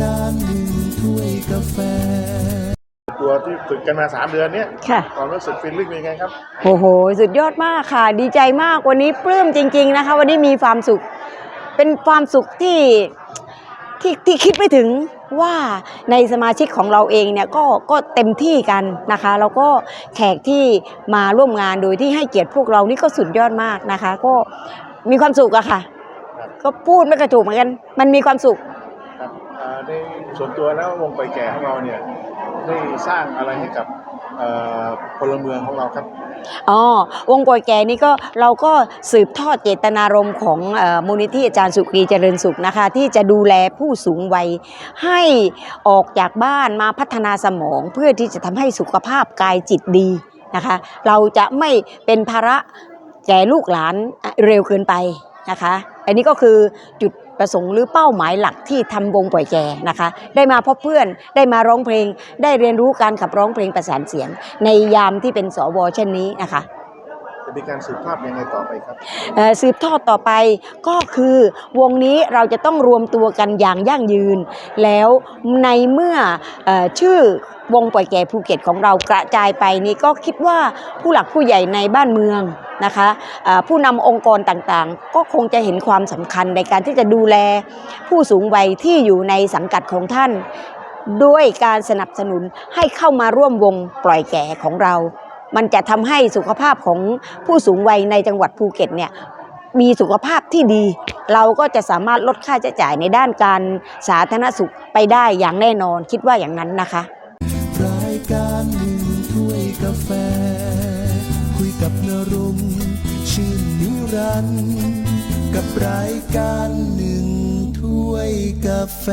การหนึ่งถ้วยกาแฟ ตัวที่ฝึกกันมา 3 เดือนเนี้ยค่ะ ความรู้สึกฟีลลิ่งเป็นไงครับ โอ้โห สุดยอดมากค่ะ ดีใจมากวันนี้ปลื้มจริง ๆนะคะ วันนี้มีความสุข เป็นความสุขที่ที่ที่คิดไม่ถึงว่าในสมาชิกของเราเองเนี่ยก็ก็เต็มที่กันนะคะ แล้วก็แขกที่มาร่วมงานโดยที่ให้เกียรติพวกเรานี่ก็สุดยอดมากนะคะ ก็มีความสุขอะค่ะครับก็พูดไม่กระจุกเหมือนกัน มันมีความสุขครับ ในส่วนตัวแล้ววงไปแก่ของเราเนี่ยได้สร้างอะไรให้กับพลเมืองของเราครับอ๋อวงปอยแกนี่ก็เราก็สืบทอดเจตนารมณ์ของอมูลนิธิอาจารย์สุกรีเจริญสุขนะคะ ที่จะดูแลผู้สูงวัยให้ออกจากบ้านมาพัฒนาสมองเพื่อที่จะทำให้สุขภาพกายจิตดีนะคะ เราจะไม่เป็นภาระแก่ลูกหลานเร็วเกินไปนะคะ อันนี้ก็คือจุด ประสงค์หรือเป้าหมายหลักที่ทำวงปล่อยแกนะคะ ได้มาพบเพื่อนได้มาร้องเพลง ได้เรียนรู้การขับร้องเพลงประสานเสียง ในยามที่เป็นสวเช่นนี้นะคะ มีการสืบทอดยังไงต่อไปครับ สืบทอดต่อไปก็คือวงนี้เราจะต้องรวมตัวกันอย่างยั่งยืน แล้วในเมื่ออชื่อวงปล่อยแก่ภูเก็ตของเรากระจายไปนี่ก็คิดว่าผู้หลักผู้ใหญ่ในบ้านเมืองนะคะผู้นำองค์กรต่างๆ ก็คงจะเห็นความสำคัญในการที่จะดูแลผู้สูงวัยที่อยู่ในสังกัดของท่าน ด้วยการสนับสนุนให้เข้ามาร่วมวงปล่อยแก่ของเรา มันจะทำให้สุขภาพของผู้สูงวัยในจังหวัดภูเก็ตเนี่ยมีสุขภาพที่ดี เราก็จะสามารถลดค่าใช้จ่ายในด้านการสาธารณสุขไปได้อย่างแน่นอนคิดว่าอย่างนั้นนะคะรายการหนึ่งถ้วยกาแฟ คุยกับนรงชื่นนิรันด์กับรายการหนึ่งถ้วยกาแฟ